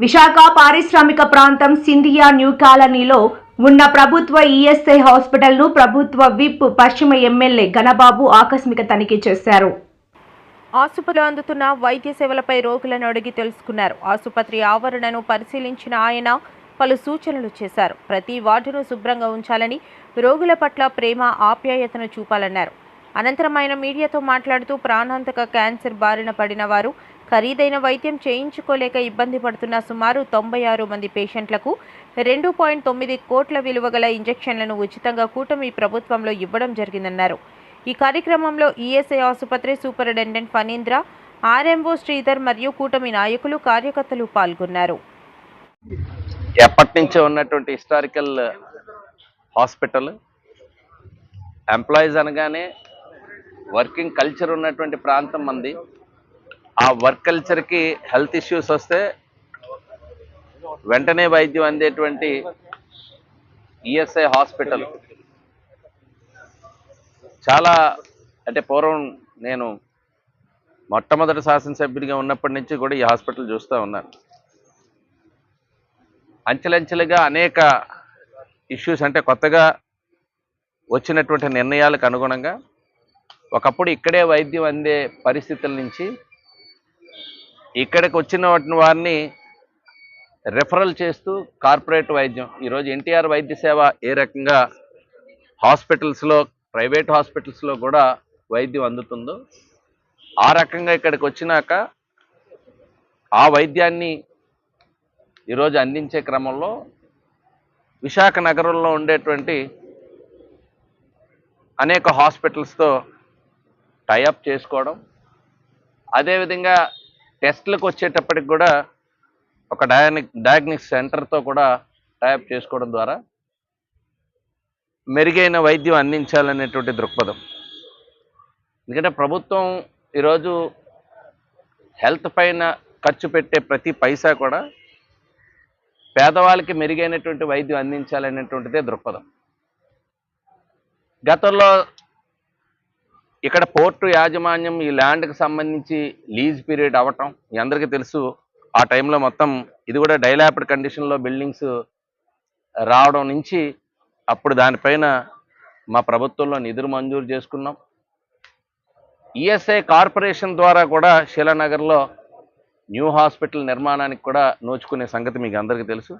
విశాఖ పారిశ్రామిక ప్రాంతం సింధియా న్యూ కాలనీలో ఉన్న ప్రభుత్వ ఈఎస్ఐ హాస్పిటల్ను ప్రభుత్వ విప్ పశ్చిమ ఎమ్మెల్యే ఘనబాబు ఆకస్మిక తనిఖీ చేశారు. ఆసుపత్రిలో అందుతున్న వైద్య సేవలపై రోగులను అడిగి తెలుసుకున్నారు. ఆసుపత్రి ఆవరణను పరిశీలించిన ఆయన పలు సూచనలు చేశారు. ప్రతి వార్డును శుభ్రంగా ఉంచాలని రోగుల పట్ల ప్రేమ ఆప్యాయతను చూపాలన్నారు. అనంతరం ఆయన మీడియాతో మాట్లాడుతూ ప్రాణాంతక క్యాన్సర్ బారిన పడిన వారు ఖరీదైన వైద్యం చేయించుకోలేక ఇబ్బంది పడుతున్న సుమారు తొంభై ఆరు మంది పేషెంట్లకు రెండు పాయింట్ తొమ్మిది కోట్ల విలువ గల ఇంజెక్షన్లను ఉచితంగా కూటమి ప్రభుత్వంలో ఇవ్వడం జరిగిందన్నారు. ఈ కార్యక్రమంలో ఈఎస్ఐ ఆసుపత్రి సూపరింటెండెంట్ ఫణీంద్ర ఆర్ఎంఓ శ్రీధర్ మరియు కూటమి నాయకులు కార్యకర్తలు పాల్గొన్నారు. ఎప్పటి నుంచో ఉన్నటువంటి హిస్టారికల్ హాస్పిటల్ ఎంప్లాయీస్ అనగానే వర్కింగ్ కల్చర్ ఉన్నటువంటి ప్రాంతం మంది. ఆ వర్క్ కల్చర్కి హెల్త్ ఇష్యూస్ వస్తే వెంటనే వైద్యం అందేటువంటి ఈఎస్ఐ హాస్పిటల్ చాలా అంటే పూర్వం నేను మొట్టమొదటి శాసనసభ్యుడిగా ఉన్నప్పటి నుంచి కూడా ఈ హాస్పిటల్ చూస్తూ ఉన్నాను. అంచెలంచెలుగా అనేక ఇష్యూస్ అంటే కొత్తగా వచ్చినటువంటి నిర్ణయాలకు అనుగుణంగా ఒకప్పుడు ఇక్కడే వైద్యం అందే పరిస్థితుల నుంచి ఇక్కడికి వచ్చిన వాటిని వారిని రెఫరల్ చేస్తూ కార్పొరేట్ వైద్యం. ఈరోజు ఎన్టీఆర్ వైద్య సేవ ఏ రకంగా హాస్పిటల్స్లో ప్రైవేట్ హాస్పిటల్స్లో కూడా వైద్యం అందుతుందో ఆ రకంగా ఇక్కడికి వచ్చినాక ఆ వైద్యాన్ని ఈరోజు అందించే క్రమంలో విశాఖ నగరంలో ఉండేటువంటి అనేక హాస్పిటల్స్తో టైఅప్ చేసుకోవడం అదేవిధంగా టెస్ట్లకు వచ్చేటప్పటికి కూడా ఒక డయానిక్ డయాగ్నిక్ సెంటర్తో కూడా టైప్ చేసుకోవడం ద్వారా మెరుగైన వైద్యం అందించాలనేటువంటి దృక్పథం. ఎందుకంటే ప్రభుత్వం ఈరోజు హెల్త్ పైన ఖర్చు పెట్టే ప్రతి పైసా కూడా పేదవాళ్ళకి మెరుగైనటువంటి వైద్యం అందించాలనేటువంటిదే దృక్పథం. గతంలో ఇక్కడ పోర్టు యాజమాన్యం ఈ ల్యాండ్కి సంబంధించి లీజ్ పీరియడ్ అవ్వటం మీ అందరికీ తెలుసు. ఆ టైంలో మొత్తం ఇది కూడా డైలాప్డ్ కండిషన్లో బిల్డింగ్స్ రావడం నుంచి అప్పుడు దానిపైన మా ప్రభుత్వంలో నిధులు మంజూరు చేసుకున్నాం. ఈఎస్ఐ కార్పొరేషన్ ద్వారా కూడా శీలానగర్లో న్యూ హాస్పిటల్ నిర్మాణానికి కూడా నోచుకునే సంగతి మీకు అందరికీ తెలుసు.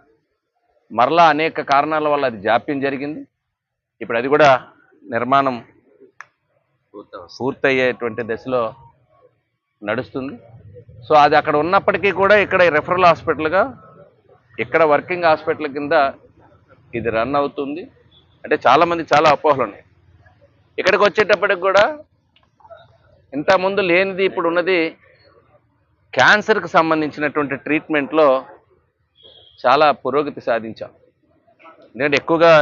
మరలా అనేక కారణాల వల్ల అది జాప్యం జరిగింది. ఇప్పుడు అది కూడా నిర్మాణం పూర్తయ్యేటువంటి దశలో నడుస్తుంది. సో అది అక్కడ ఉన్నప్పటికీ కూడా ఇక్కడ రెఫరల్ హాస్పిటల్గా ఇక్కడ వర్కింగ్ హాస్పిటల్ కింద ఇది రన్ అవుతుంది. అంటే చాలామంది చాలా అపోహలు ఉన్నాయి. ఇక్కడికి వచ్చేటప్పటికి కూడా ఇంతకుముందు లేనిది ఇప్పుడు ఉన్నది క్యాన్సర్కి సంబంధించినటువంటి ట్రీట్మెంట్లో చాలా పురోగతి సాధించాం. ఎందుకంటే ఎక్కువగా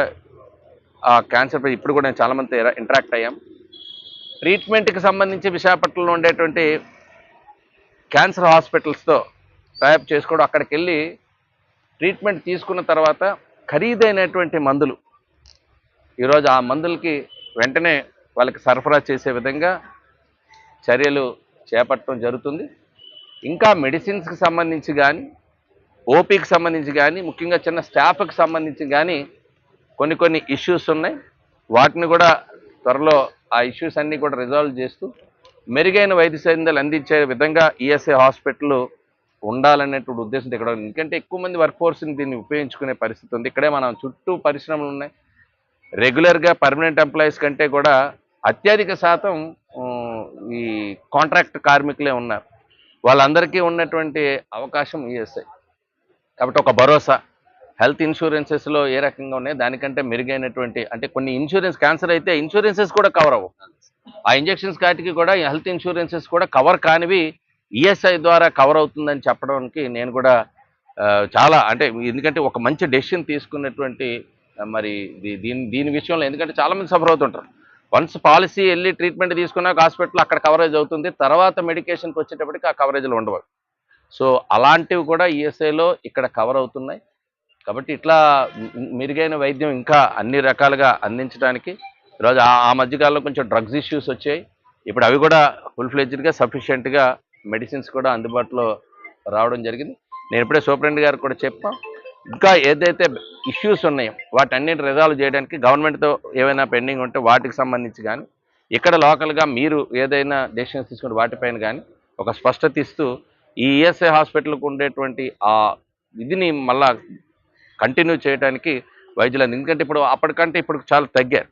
ఆ క్యాన్సర్ ఇప్పుడు కూడా నేను చాలామంది ఇంటరాక్ట్ అయ్యాం. ట్రీట్మెంట్కి సంబంధించి విశాఖపట్నంలో ఉండేటువంటి క్యాన్సర్ హాస్పిటల్స్తో టైప్ చేసుకోవడం అక్కడికి వెళ్ళి ట్రీట్మెంట్ తీసుకున్న తర్వాత ఖరీదైనటువంటి మందులు. ఈరోజు ఆ మందులకి వెంటనే వాళ్ళకి సరఫరా చేసే విధంగా చర్యలు చేపట్టడం జరుగుతుంది. ఇంకా మెడిసిన్స్కి సంబంధించి కానీ ఓపీకి సంబంధించి కానీ ముఖ్యంగా చిన్న స్టాఫ్కి సంబంధించి కానీ కొన్ని కొన్ని ఇష్యూస్ ఉన్నాయి. వాటిని కూడా త్వరలో ఆ ఇష్యూస్ అన్నీ కూడా రిజాల్వ్ చేస్తూ మెరుగైన వైద్య సేవలు అందించే విధంగా ఈఎస్ఐ హాస్పిటల్ ఉండాలనేటువంటి ఉద్దేశంతో ఇక్కడ ఎందుకంటే ఎక్కువ మంది వర్క్ ఫోర్స్ని దీన్ని ఉపయోగించుకునే పరిస్థితి ఉంది. ఇక్కడే మనం చుట్టూ పరిశ్రమలు ఉన్నాయి. రెగ్యులర్గా పర్మనెంట్ ఎంప్లాయీస్ కంటే కూడా అత్యధిక శాతం ఈ కాంట్రాక్ట్ కార్మికులే ఉన్నారు. వాళ్ళందరికీ ఉన్నటువంటి అవకాశం ఈఎస్ఐ కాబట్టి ఒక భరోసా. హెల్త్ ఇన్సూరెన్సెస్లో ఏ రకంగా ఉన్నాయి? దానికంటే మెరుగైనటువంటి అంటే కొన్ని ఇన్సూరెన్స్ క్యాన్సర్ అయితే ఇన్సూరెన్సెస్ కూడా కవర్ అవ్వవు. ఆ ఇంజెక్షన్స్ కాటికి కూడా హెల్త్ ఇన్సూరెన్సెస్ కూడా కవర్ కానివి ఈఎస్ఐ ద్వారా కవర్ అవుతుందని చెప్పడానికి నేను కూడా చాలా అంటే ఎందుకంటే ఒక మంచి డెసిషన్ తీసుకున్నటువంటి మరి దీని దీని విషయంలో ఎందుకంటే చాలామంది సఫర్ అవుతుంటారు. వన్స్ పాలసీ వెళ్ళి ట్రీట్మెంట్ తీసుకున్నాక హాస్పిటల్ అక్కడ కవరేజ్ అవుతుంది తర్వాత మెడికేషన్కి వచ్చేటప్పటికి ఆ కవరేజ్లు ఉండవు. సో అలాంటివి కూడా ఈఎస్ఐలో ఇక్కడ కవర్ అవుతున్నాయి. కాబట్టి ఇట్లా మెరుగైన వైద్యం ఇంకా అన్ని రకాలుగా అందించడానికి ఈరోజు ఆ ఆ మధ్యకాలంలో కొంచెం డ్రగ్స్ ఇష్యూస్ వచ్చాయి. ఇప్పుడు అవి కూడా ఫుల్ ఫ్లెడ్జ్డ్గా సఫిషియెంట్గా మెడిసిన్స్ కూడా అందుబాటులో రావడం జరిగింది. నేను ఇప్పుడే సూపరింట్ గారు కూడా చెప్పాం. ఇంకా ఏదైతే ఇష్యూస్ ఉన్నాయో వాటన్నిటి రిజాల్వ్ చేయడానికి గవర్నమెంట్తో ఏమైనా పెండింగ్ ఉంటే వాటికి సంబంధించి కానీ ఇక్కడ లోకల్గా మీరు ఏదైనా డెసిషన్స్ తీసుకుంటే వాటిపైన కానీ ఒక స్పష్టత ఇస్తూ ఈ ఈఎస్ఐ హాస్పిటల్కి ఉండేటువంటి ఆ ఇదిని మళ్ళా కంటిన్యూ చేయడానికి వైద్యులు ఎందుకంటే ఇప్పుడు అప్పటికంటే ఇప్పుడు చాలా తగ్గారు.